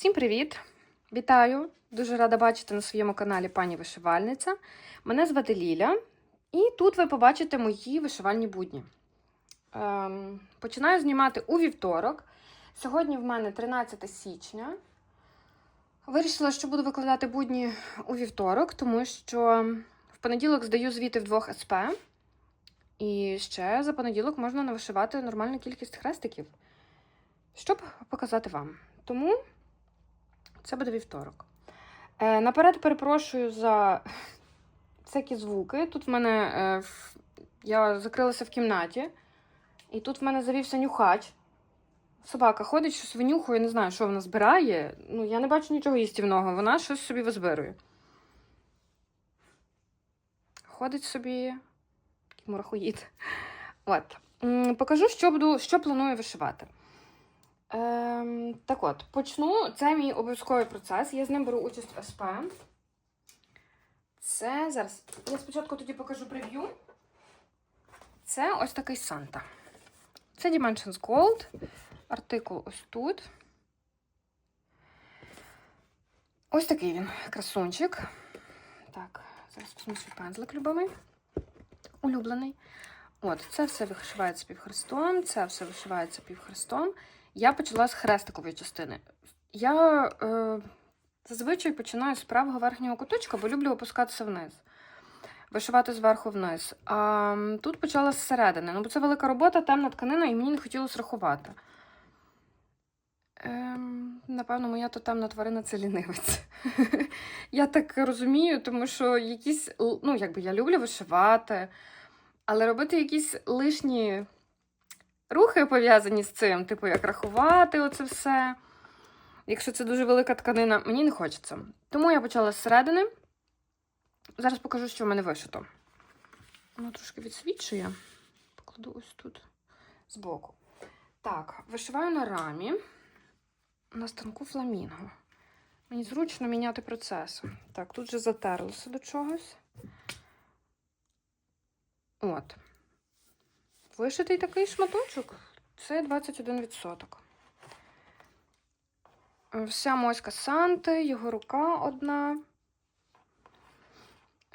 Всім привіт! Вітаю! Дуже рада бачити на своєму каналі пані Вишивальниця. Мене звати Ліля, і тут ви побачите мої вишивальні будні. Ем, починаю знімати у вівторок. Сьогодні в мене 13 січня. Вирішила, що буду викладати будні у вівторок, тому що в понеділок здаю звіти в двох СП. І ще за понеділок можна навишивати нормальну кількість хрестиків, щоб показати вам. Тому це буде вівторок. Е, наперед перепрошую за всякі звуки. Тут в мене е, я закрилася в кімнаті, і тут в мене завівся нюхач. Собака ходить, щось винюхує, не знаю, що вона збирає. Ну, я не бачу нічого їстівного, вона щось собі визбирує. Ходить собі, такий мурахоїд. От. Покажу, що, буду, що планую вишивати. Ем, так от, почну. Це мій обов'язковий процес. Я з ним беру участь в СП. Це зараз. Я спочатку тоді покажу прев'ю. Це ось такий Санта. Це Dimensions Gold. Артикул ось тут. Ось такий він, красунчик. Так, зараз візьму свій пензлик любимий. Улюблений. От, це все вишивається півхрестом, це все вишивається півхрестом. Я почала з хрестикової частини. Я е, зазвичай починаю з правого верхнього куточка, бо люблю опускатися вниз. Вишивати зверху вниз. А тут почала зсередини. Ну, бо це велика робота, темна тканина, і мені не хотілося рахувати. Ем, напевно, моя тотемна тварина це лінивець. я так розумію, тому що якісь, ну, якби я люблю вишивати, але робити якісь лишні рухи пов'язані з цим, типу, як рахувати оце все. Якщо це дуже велика тканина, мені не хочеться. Тому я почала зсередини. Зараз покажу, що в мене вишито. Воно трошки відсвічує. Покладу ось тут збоку. Так, вишиваю на рамі на станку фламінго. Мені зручно міняти процес. Так, тут же затерлося до чогось. От. Вишитий такий шматочок. Це 21%. Вся моська Санти, його рука одна.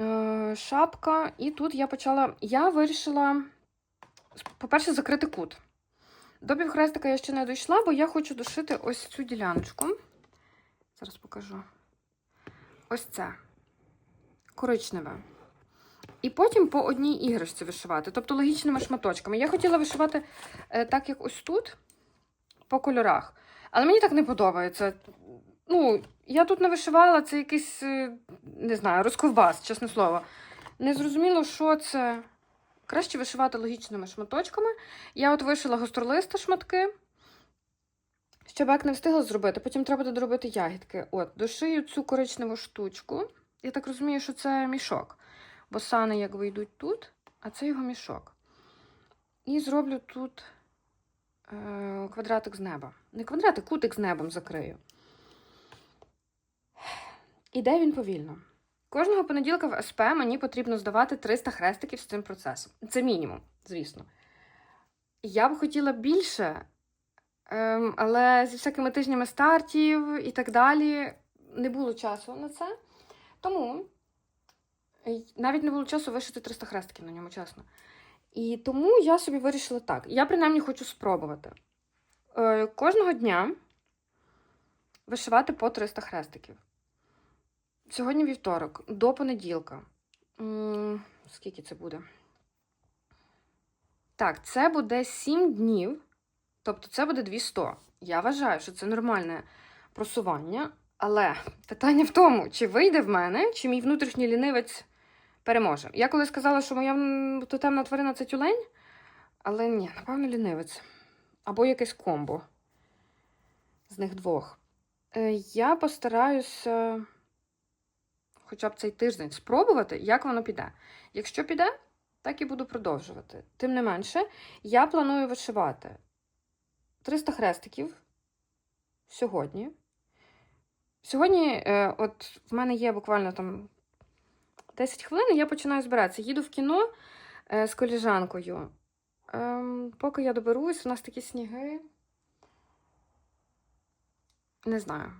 Е, шапка. І тут я почала. Я вирішила, по-перше, закрити кут. До півхрестика я ще не дійшла, бо я хочу дошити ось цю діляночку. Зараз покажу. Ось це. Коричневе. І потім по одній іграшці вишивати, тобто логічними шматочками. Я хотіла вишивати е, так, як ось тут, по кольорах. Але мені так не подобається. Ну, я тут не вишивала, це якийсь, е, не знаю, розковбас, чесне слово. Не зрозуміло, що це. Краще вишивати логічними шматочками. Я от вишила гостролиста шматки. Щебек не встигла зробити, потім треба доробити ягідки. От, дошию цю коричневу штучку. Я так розумію, що це мішок. Бо сани якби йдуть тут, а це його мішок. І зроблю тут е, квадратик з неба. Не квадратик, кутик з небом закрию. Іде він повільно. Кожного понеділка в СП мені потрібно здавати 300 хрестиків з цим процесом. Це мінімум, звісно. Я б хотіла більше, ем, але зі всякими тижнями стартів і так далі не було часу на це. Тому навіть не було часу вишити 300 хрестиків на ньому, чесно. І тому я собі вирішила так. Я принаймні хочу спробувати. Е, кожного дня вишивати по 300 хрестиків. Сьогодні вівторок, до понеділка. М, Скільки це буде? Так, це буде 7 днів, тобто це буде 200. Я вважаю, що це нормальне просування, але питання в тому, чи вийде в мене, чи мій внутрішній лінивець переможе. Я коли сказала, що моя тотемна тварина це тюлень, але ні, напевно, лінивець. Або якесь комбо з них двох. Е, Я постараюся хоча б цей тиждень спробувати, як воно піде. Якщо піде, так і буду продовжувати. Тим не менше, я планую вишивати 300 хрестиків сьогодні. Сьогодні, е, от в мене є буквально там 10 хвилин, я починаю збиратися. Їду в кіно е, з коліжанкою. Ем, поки я доберусь, у нас такі сніги. Не знаю.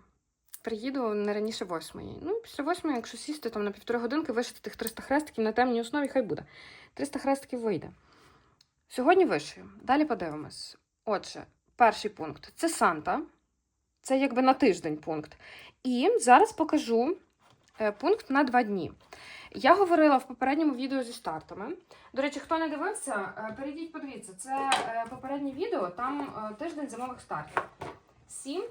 приїду не раніше восьмої. Ну, після восьмої, якщо сісти там на півтори годинки, вишити тих 300 хрестиків на темній основі, хай буде. 300 хрестиків вийде. Сьогодні вишию. Далі подивимось. Отже, перший пункт це Санта. Це якби на тиждень пункт. І зараз покажу е, пункт на два дні. Я говорила в попередньому відео зі стартами. До речі, хто не дивився, е, перейдіть, подивіться. Це е, попереднє відео, там е, тиждень зимових стартів. Сім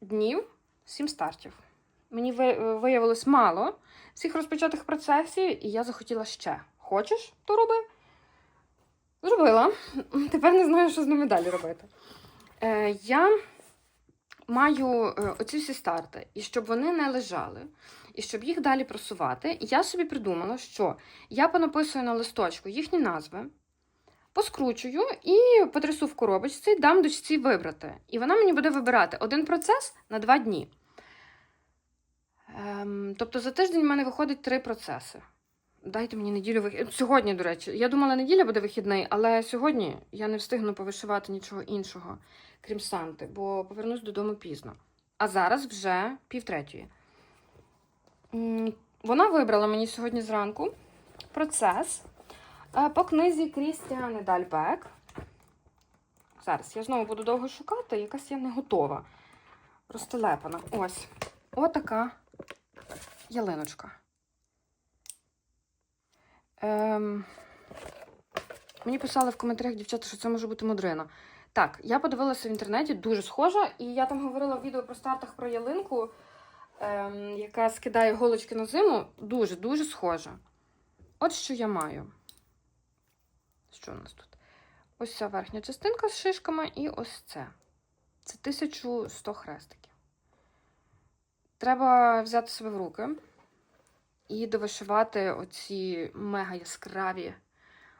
днів, сім стартів. Мені виявилось мало всіх розпочатих процесів, і я захотіла ще. Хочеш, то роби. Зробила. Тепер не знаю, що з ними далі робити. Я маю оці всі старти, і щоб вони не лежали, і щоб їх далі просувати, я собі придумала, що я понаписую на листочку їхні назви, поскручую і потрясу в коробочці, дам дочці вибрати. І вона мені буде вибирати один процес на два дні. Ем, тобто за тиждень в мене виходить три процеси. Дайте мені неділю вихід. Сьогодні, до речі, я думала, неділя буде вихідний, але сьогодні я не встигну повишивати нічого іншого, крім Санти, бо повернусь додому пізно. А зараз вже півтретьої. Вона вибрала мені сьогодні зранку процес е, по книзі Крістіани Дальбек. Зараз я знову буду довго шукати, якась я не готова. Розтелепана. Ось. Отака ялиночка. Ем, мені писали в коментарях дівчата, що це може бути модрина. Так, я подивилася в інтернеті, дуже схожа, і я там говорила в відео про стартах про ялинку, ем, яка скидає голочки на зиму. Дуже-дуже схожа. От що я маю. Що у нас тут? Ось ця верхня частинка з шишками, і ось це. Це 1100 хрестиків. Треба взяти себе в руки і довишивати оці мега яскраві,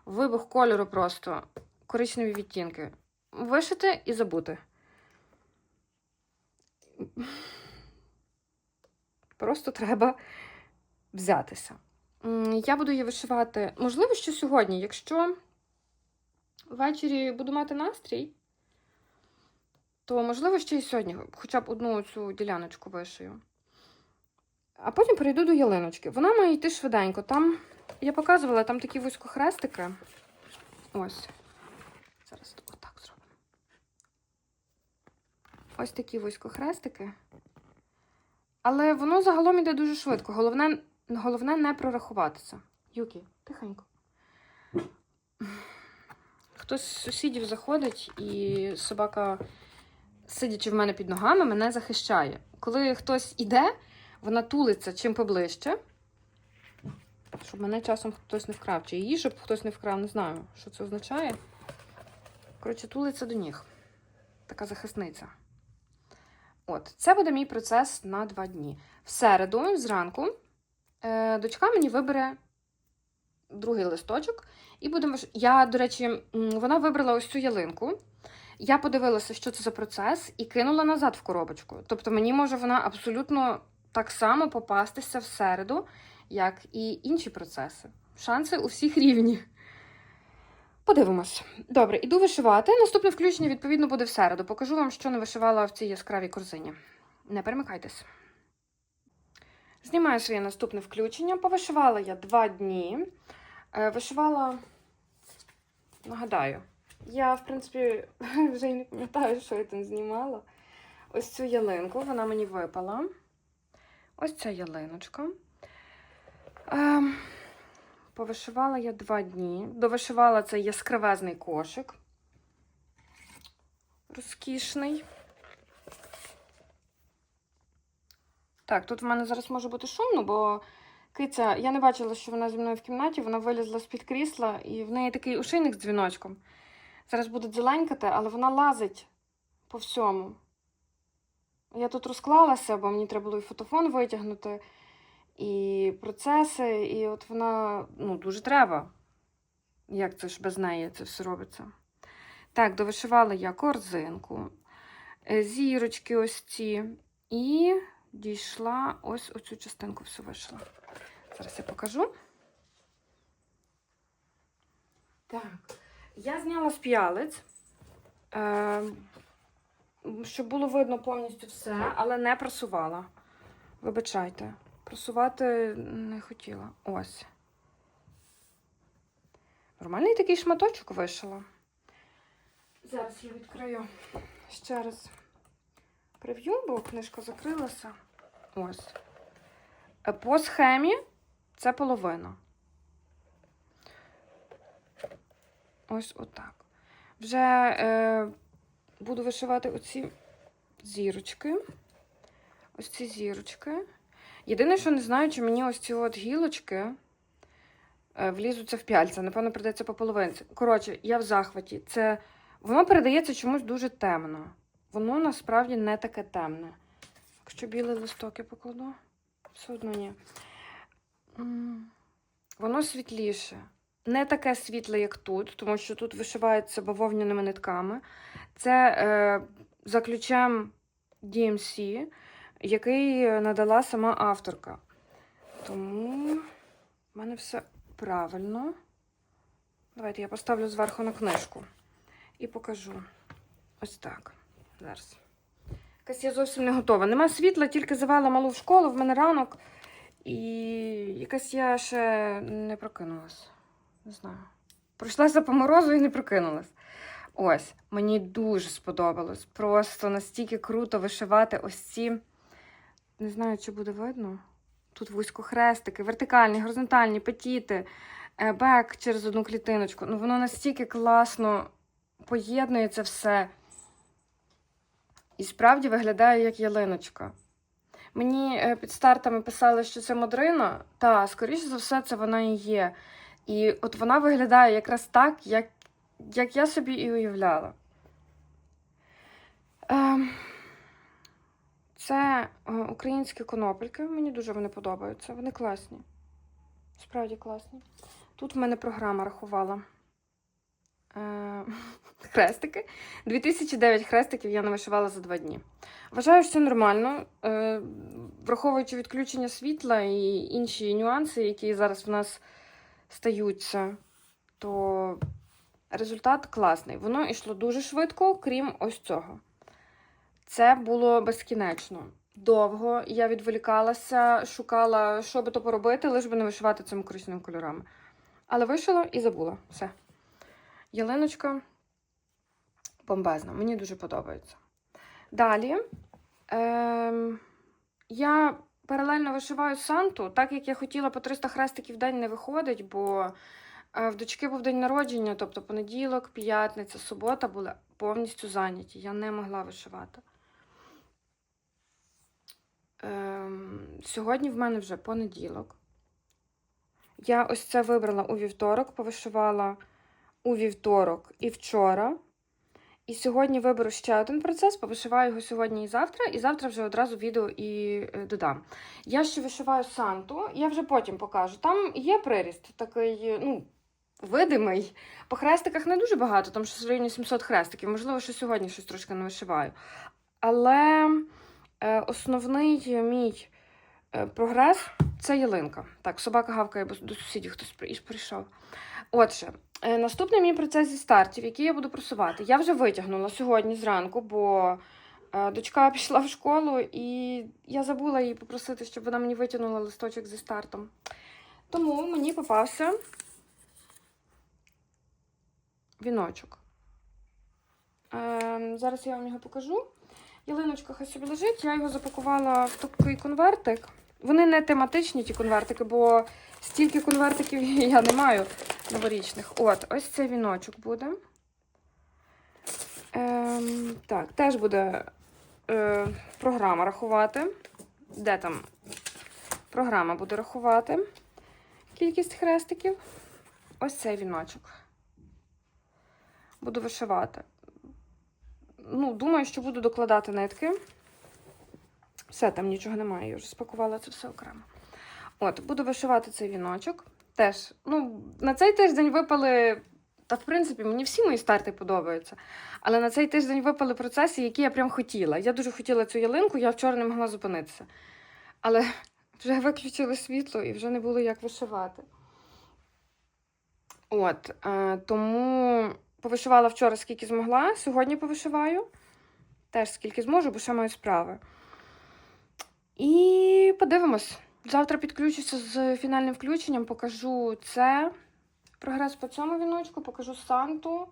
вибух кольору просто, коричневі відтінки. Вишити і забути. Просто треба взятися. Я буду її вишивати, можливо, що сьогодні, якщо ввечері буду мати настрій, то можливо ще й сьогодні, хоча б одну цю діляночку вишию. А потім перейду до ялиночки. Вона має йти швиденько. Там, я показувала, там такі вузькохрестики. Ось. Зараз отак зробимо. Ось такі вузькохрестики. Але воно загалом іде дуже швидко. Головне, головне не прорахуватися. Юкі, тихенько. Хтось з сусідів заходить, і собака, сидячи в мене під ногами, мене захищає. Коли хтось іде, вона тулиться чим поближче, щоб мене часом хтось не вкрав. Чи її, щоб хтось не вкрав, не знаю, що це означає. Коротше, тулиться до ніг. Така захисниця. От, це буде мій процес на два дні. В середу, зранку, е, дочка мені вибере другий листочок. І будемо. Я, до речі, вона вибрала ось цю ялинку. Я подивилася, що це за процес, і кинула назад в коробочку. Тобто мені може вона абсолютно так само попастися в середу, як і інші процеси. Шанси у всіх рівні. Подивимось. Добре, іду вишивати. Наступне включення, відповідно, буде в середу. Покажу вам, що не вишивала в цій яскравій корзині. Не перемикайтесь. Знімаю своє наступне включення. Повишивала я два дні. Е, Вишивала, нагадаю, я, в принципі, вже й не пам'ятаю, що я там знімала. Ось цю ялинку, вона мені випала. Ось ця ялиночка. Ем, повишивала я два дні. Довишивала цей яскравезний кошик. Розкішний. Так, тут в мене зараз може бути шумно, бо киця, я не бачила, що вона зі мною в кімнаті, вона вилізла з-під крісла, і в неї такий ушийник з дзвіночком. Зараз буде дзеленькати, але вона лазить по всьому. Я тут розклалася, бо мені треба було і фотофон витягнути, і процеси, і от вона ну, дуже треба. Як це ж без неї це все робиться? Так, довишивала я корзинку, е, зірочки ось ці, і дійшла ось оцю частинку всю вийшла. Зараз я покажу. Так, я зняла з п'ялиць. Е, щоб було видно повністю все, але не просувала. Вибачайте, просувати не хотіла. Ось. Нормальний такий шматочок вишила. Зараз я відкрию ще раз прев'ю, бо книжка закрилася. Ось. По схемі це половина. Ось отак. Вже е, буду вишивати оці зірочки. Ось ці зірочки. Єдине, що не знаю, чи мені ось ці от гілочки е, влізуться в пяльця. Напевно, придеться по половинці. Коротше, я в захваті. Це воно передається чомусь дуже темно. Воно насправді не таке темне. Якщо білий листок я покладу, все одно ні. Воно світліше. Не таке світле, як тут, тому що тут вишивається бавовняними нитками. Це е, за ключем DMC, який надала сама авторка. Тому в мене все правильно. Давайте я поставлю зверху на книжку і покажу. Ось так. Зараз. Якась я зовсім не готова. Нема світла, тільки завела малу в школу, в мене ранок. І якась я ще не прокинулась. Не знаю. Пройшлася по морозу і не прокинулась. Ось, мені дуже сподобалось. Просто настільки круто вишивати ось ці. Не знаю, чи буде видно. Тут вузькохрестики, вертикальні, горизонтальні, петіти, е, бек через одну клітиночку. Ну, воно настільки класно поєднується все. І справді виглядає як ялиночка. Мені е, під стартами писали, що це модрина. Та, скоріше за все, це вона і є. І от вона виглядає якраз так, як, як я собі і уявляла. Ем, це е, українські конопельки. Мені дуже вони подобаються. Вони класні. Справді класні. Тут в мене програма рахувала. Е, хрестики. 2009 хрестиків я навишивала за два дні. Вважаю, що це нормально, е, враховуючи відключення світла і інші нюанси, які зараз в нас стаються, то результат класний. Воно йшло дуже швидко, крім ось цього. Це було безкінечно. Довго я відволікалася, шукала, що би то поробити, лиш би не вишивати цими коричневими кольорами. Але вишила і забула. Все. Ялиночка бомбезна, мені дуже подобається. Далі ем, я паралельно вишиваю Санту, так як я хотіла по 300 хрестиків в день не виходить, бо е, в дочки був день народження, тобто понеділок, п'ятниця, субота були повністю зайняті. Я не могла вишивати. Ем, сьогодні в мене вже понеділок. Я ось це вибрала у вівторок, повишивала у вівторок і вчора. І сьогодні виберу ще один процес, повишиваю його сьогодні і завтра, і завтра вже одразу відео і е, додам. Я ще вишиваю Санту, я вже потім покажу. Там є приріст такий, е, ну, видимий. По хрестиках не дуже багато, там щось в районі 700 хрестиків. Можливо, що сьогодні щось трошки не вишиваю. Але основний мій е, прогрес це ялинка. Так, собака гавкає, бо до сусідів хтось прийшов. Отже, е, наступний мій процес зі стартів, який я буду просувати. Я вже витягнула сьогодні зранку, бо е, дочка пішла в школу, і я забула її попросити, щоб вона мені витягнула листочок зі стартом. Тому мені попався віночок. Е, зараз я вам його покажу. Ялиночка хай собі лежить, я його запакувала в такий конвертик. Вони не тематичні, ті конвертики, бо стільки конвертиків я не маю новорічних. От, ось цей віночок буде. Ем, так, теж буде е, програма рахувати. Де там? Програма буде рахувати кількість хрестиків. Ось цей віночок. Буду вишивати. Ну, думаю, що буду докладати нитки. Все, там нічого немає, я вже спакувала це все окремо. От, буду вишивати цей віночок. Теж, ну, на цей тиждень випали. Та, в принципі, мені всі мої старти подобаються. Але на цей тиждень випали процеси, які я прям хотіла. Я дуже хотіла цю ялинку, я вчора не могла зупинитися. Але вже виключили світло і вже не було як вишивати. От, е, тому повишивала вчора скільки змогла, сьогодні повишиваю. Теж скільки зможу, бо ще маю справи. І подивимось. Завтра підключуся з фінальним включенням, покажу це. Прогрес по цьому віночку, покажу Санту.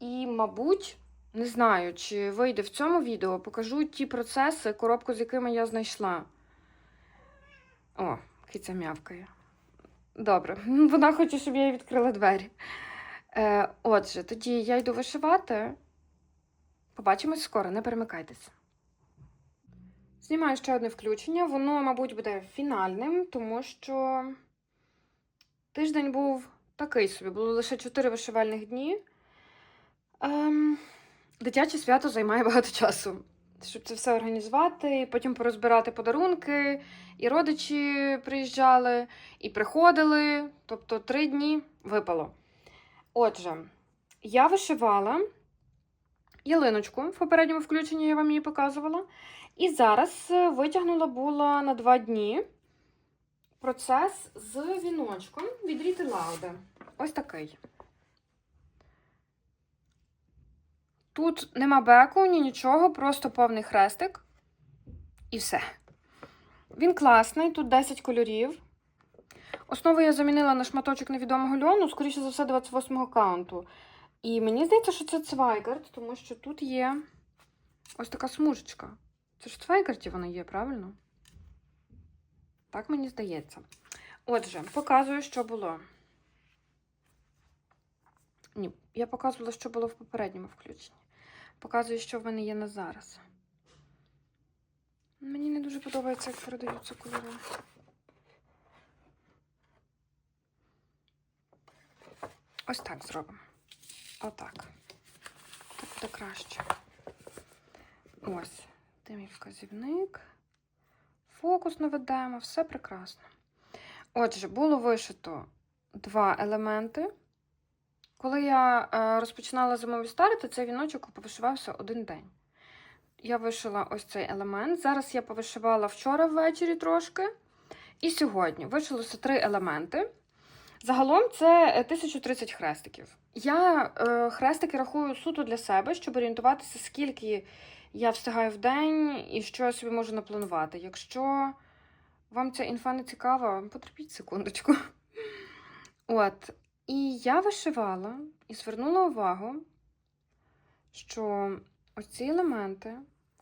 І, мабуть, не знаю, чи вийде в цьому відео, покажу ті процеси, коробку, з якими я знайшла. О, киця м'явкає. Добре, вона хоче, щоб я їй відкрила двері. Е, отже, тоді я йду вишивати. Побачимось скоро, не перемикайтеся. Знімаю ще одне включення. Воно, мабуть, буде фінальним, тому що тиждень був такий собі, було лише 4 вишивальних дні. Ем, дитяче свято займає багато часу. Щоб це все організувати, і потім порозбирати подарунки, і родичі приїжджали, і приходили. Тобто три дні випало. Отже, я вишивала ялиночку в попередньому включенні я вам її показувала. І зараз е, витягнула була на два дні процес з віночком від Ріти Лауде. Ось такий. Тут нема беку, ні нічого, просто повний хрестик. І все. Він класний, тут 10 кольорів. Основу я замінила на шматочок невідомого льону, скоріше за все, 28-го каунту. І мені здається, що це цвайгард, тому що тут є ось така смужечка. Це ж цвайгарді вона є, правильно? Так мені здається. Отже, показую, що було. Ні, я показувала, що було в попередньому включенні. Показую, що в мене є на зараз. Мені не дуже подобається, як передаються кольори. Ось так зробимо. Отак. Так буде краще. Ось. Мій вказівник. Фокус наведемо, все прекрасно. Отже, було вишито два елементи. Коли я е, розпочинала зимові старти, цей віночок повишивався один день. Я вишила ось цей елемент. Зараз я повишивала вчора ввечері трошки. І сьогодні вишилося три елементи. Загалом це е, 1030 хрестиків. Я е, хрестики рахую суто для себе, щоб орієнтуватися, скільки я встигаю в день і що я собі можу напланувати. Якщо вам ця інфа не цікава, потерпіть секундочку. От. І я вишивала і звернула увагу, що ось ці елементи,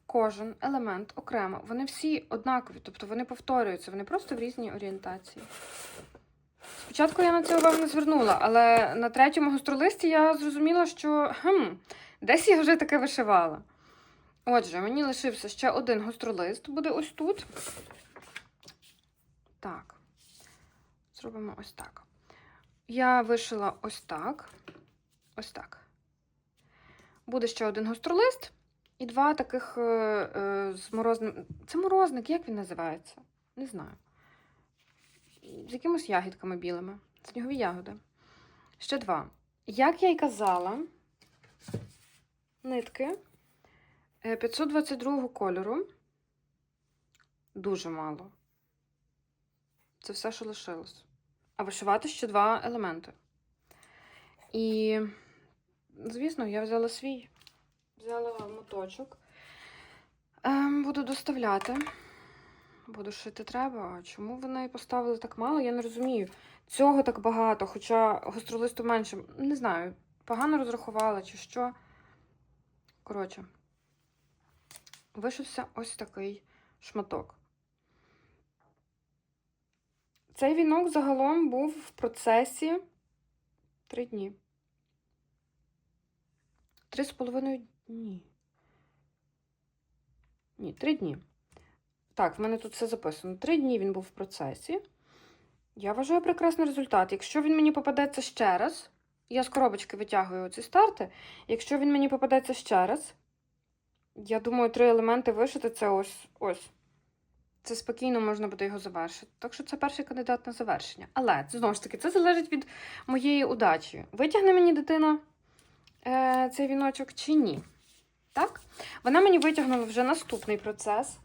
кожен елемент окремо, вони всі однакові, тобто вони повторюються, вони просто в різній орієнтації. Спочатку я на це увагу не звернула, але на третьому гостролисті я зрозуміла, що хм, десь я вже таке вишивала. Отже, мені лишився ще один гостролист, буде ось тут. Так. Зробимо ось так. Я вишила ось так. Ось так. Буде ще один гостролист і два таких е, е, з морозним. Це морозник, як він називається? Не знаю. З якимось ягідками білими. Снігові ягоди. Ще два. Як я й казала, нитки е, 522 кольору. Дуже мало. Це все, що лишилось. А вишивати ще два елементи. І, звісно, я взяла свій. Взяла моточок. Ем, буду доставляти. Буду шити треба. Чому вони поставили так мало? Я не розумію. Цього так багато, хоча гостролисту менше. Не знаю, погано розрахувала чи що. Коротше, вишився ось такий шматок. Цей вінок загалом був в процесі три дні. Три з половиною дні. Ні, три дні. Так, в мене тут все записано. Три дні він був в процесі. Я вважаю прекрасний результат. Якщо він мені попадеться ще раз, я з коробочки витягую ці старти. Якщо він мені попадеться ще раз, я думаю, три елементи вишити це ось ось. Це спокійно можна буде його завершити. Так що це перший кандидат на завершення. Але знову ж таки, це залежить від моєї удачі. Витягне мені дитина е, цей віночок чи ні. Так? Вона мені витягнула вже наступний процес.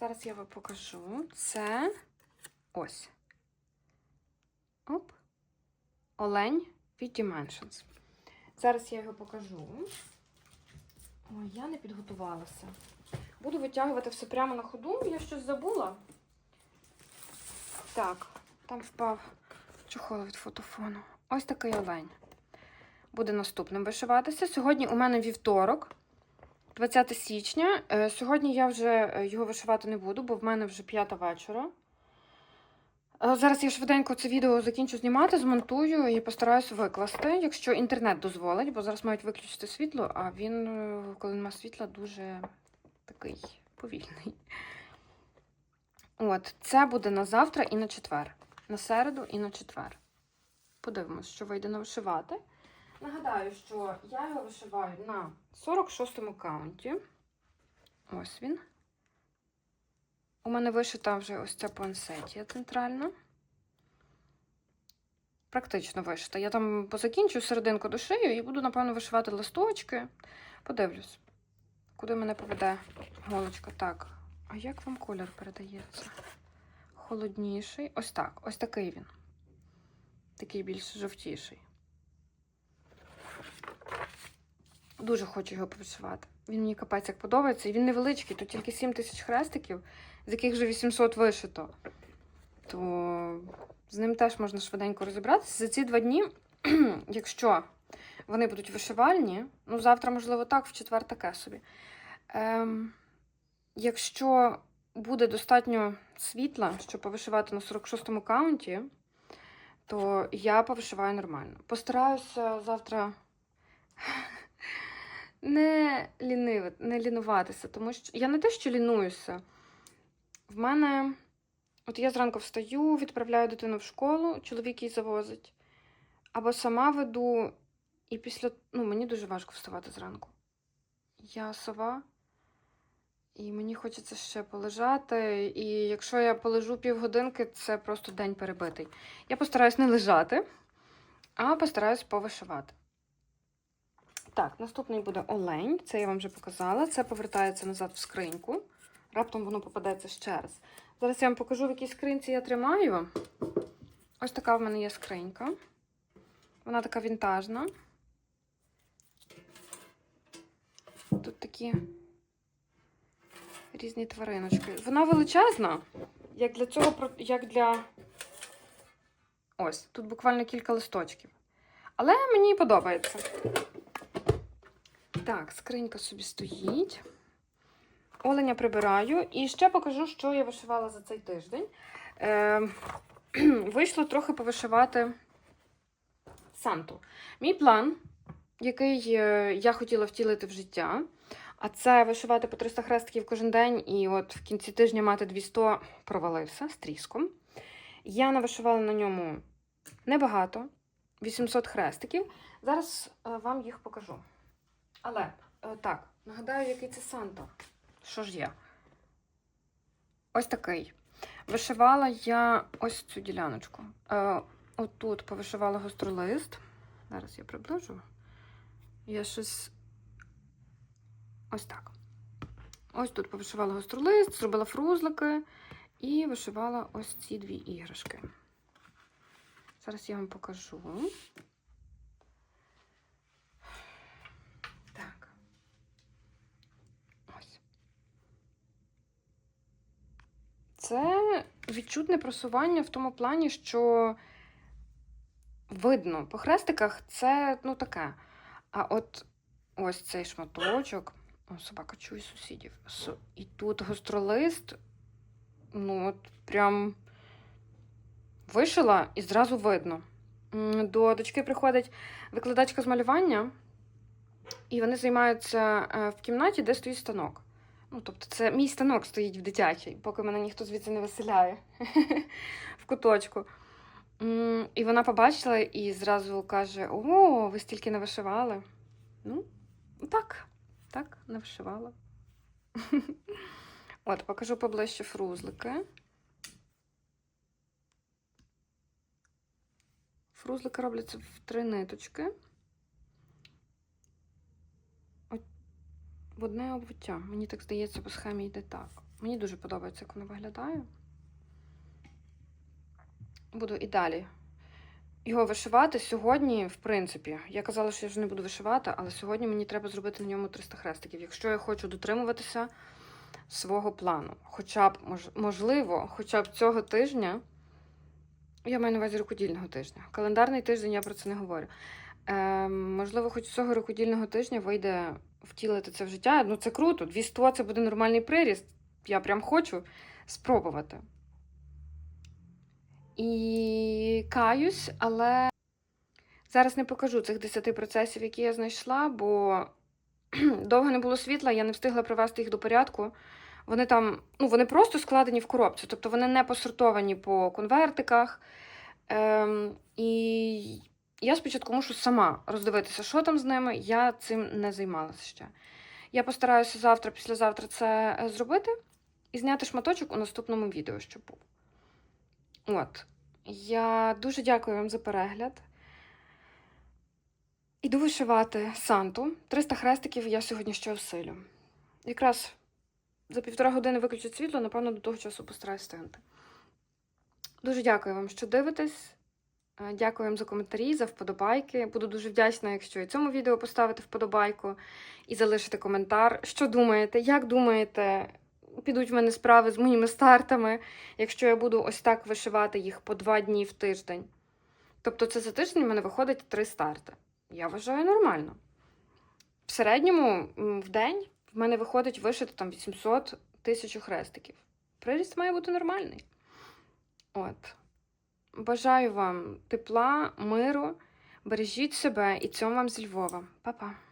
Зараз я вам покажу. Це ось. Оп. Олень від Dimensions. Зараз я його покажу. Ой, я не підготувалася. Буду витягувати все прямо на ходу. Я щось забула. Так, там впав чохол від фотофону. Ось такий олень. Буде наступним вишиватися. Сьогодні у мене вівторок, 20 січня. Е, Сьогодні я вже е, його вишивати не буду, бо в мене вже п'ята вечора. Е, Зараз я швиденько це відео закінчу знімати, змонтую і постараюся викласти, якщо інтернет дозволить, бо зараз мають виключити світло, а він, коли нема світла, дуже такий повільний. От, це буде на завтра і на четвер. На середу і на четвер. Подивимось, що вийде на вишивати. Нагадаю, що я його вишиваю на 46-му каунті. Ось він. У мене вишита вже ось ця пансетія центральна. Практично вишита. Я там позакінчу серединку до шию і буду, напевно, вишивати листочки. Подивлюсь, куди мене поведе голочка. Так. А як вам колір передається? Холодніший. Ось так. Ось такий він. Такий більш жовтіший. Дуже хочу його повишивати. Він мені капець як подобається. І він невеличкий, тут тільки 7 тисяч хрестиків, з яких вже 800 вишито. То з ним теж можна швиденько розібратися. За ці два дні, якщо вони будуть вишивальні, ну завтра, можливо, так, в четвер таке собі. Ем, якщо буде достатньо світла, щоб повишивати на 46-му каунті, то я повишиваю нормально. Постараюся завтра не лінив, не лінуватися, тому що я не те, що лінуюся. В мене, от я зранку встаю, відправляю дитину в школу, чоловік її завозить. Або сама веду, і після. Ну, мені дуже важко вставати зранку. Я сова, і мені хочеться ще полежати. І якщо я полежу півгодинки, це просто день перебитий. Я постараюсь не лежати, а постараюсь повишивати. Так, наступний буде олень. Це я вам вже показала. Це повертається назад в скриньку. Раптом воно попадеться ще раз. Зараз я вам покажу, в якій скриньці я тримаю. Ось така в мене є скринька. Вона така вінтажна. Тут такі різні твариночки. Вона величезна, як для цього, як для. Ось, тут буквально кілька листочків. Але мені подобається. Так, скринька собі стоїть. Оленя прибираю. І ще покажу, що я вишивала за цей тиждень. Е, вийшло трохи повишивати Санту. Мій план, який е, я хотіла втілити в життя, а це вишивати по 300 хрестиків кожен день, і от в кінці тижня мати 200 провалився з тріском. Я навишивала на ньому небагато, 800 хрестиків. Зараз е, вам їх покажу. Але е, так, нагадаю, який це Санта. Що ж є? Ось такий. Вишивала я ось цю діляночку. Е, отут повишивала гостролист. Зараз я приближу. Я щось. Ось так. Ось тут повишивала гостролист, зробила фрузлики і вишивала ось ці дві іграшки. Зараз я вам покажу. Це відчутне просування в тому плані, що видно, по хрестиках це ну таке. А от ось цей шматочок. О, собака чує сусідів. І тут гостролист. Ну, от прям вишила і зразу видно. До дочки приходить викладачка з малювання, і вони займаються е, в кімнаті, де стоїть станок. Ну, тобто, це мій станок стоїть в дитячій, поки мене ніхто звідси не виселяє в куточку. І вона побачила і зразу каже: О, ви стільки не вишивали. Ну, так, так, не вишивала. От, покажу поближче фрузлики. Фрузлики робляться в три ниточки. В одне обвиття. Мені так здається, по схемі йде так. Мені дуже подобається, як воно виглядає. Буду і далі його вишивати сьогодні, в принципі. Я казала, що я вже не буду вишивати, але сьогодні мені треба зробити на ньому 300 хрестиків, якщо я хочу дотримуватися свого плану. Хоча б, можливо, хоча б цього тижня. Я маю на увазі рукодільного тижня. Календарний тиждень я про це не говорю. Е, можливо, хоч цього рукодільного тижня вийде втілити це в життя. Ну, це круто. 200 це буде нормальний приріст. Я прям хочу спробувати. І каюсь, але зараз не покажу цих 10 процесів, які я знайшла, бо довго не було світла, я не встигла привести їх до порядку. Вони там, ну, вони просто складені в коробці, тобто вони не посортовані по конвертиках. Ем, і я спочатку мушу сама роздивитися, що там з ними. Я цим не займалася ще. Я постараюся завтра, післязавтра це е, зробити і зняти шматочок у наступному відео, щоб був. От. Я дуже дякую вам за перегляд. Іду вишивати Санту. 300 хрестиків я сьогодні ще осилю. Якраз за півтора години виключить світло, напевно, до того часу постараюсь встигнути. Дуже дякую вам, що дивитесь. Е, Дякую вам за коментарі, за вподобайки. Буду дуже вдячна, якщо і цьому відео поставити вподобайку і залишити коментар. Що думаєте? Як думаєте, підуть в мене справи з моїми стартами, якщо я буду ось так вишивати їх по два дні в тиждень? Тобто це за тиждень в мене виходить три старти. Я вважаю нормально. В середньому в день в мене виходить вишити там 800 тисяч хрестиків. Приріст має бути нормальний. От. Бажаю вам тепла, миру, бережіть себе і цьому вам з Львова. Па-па.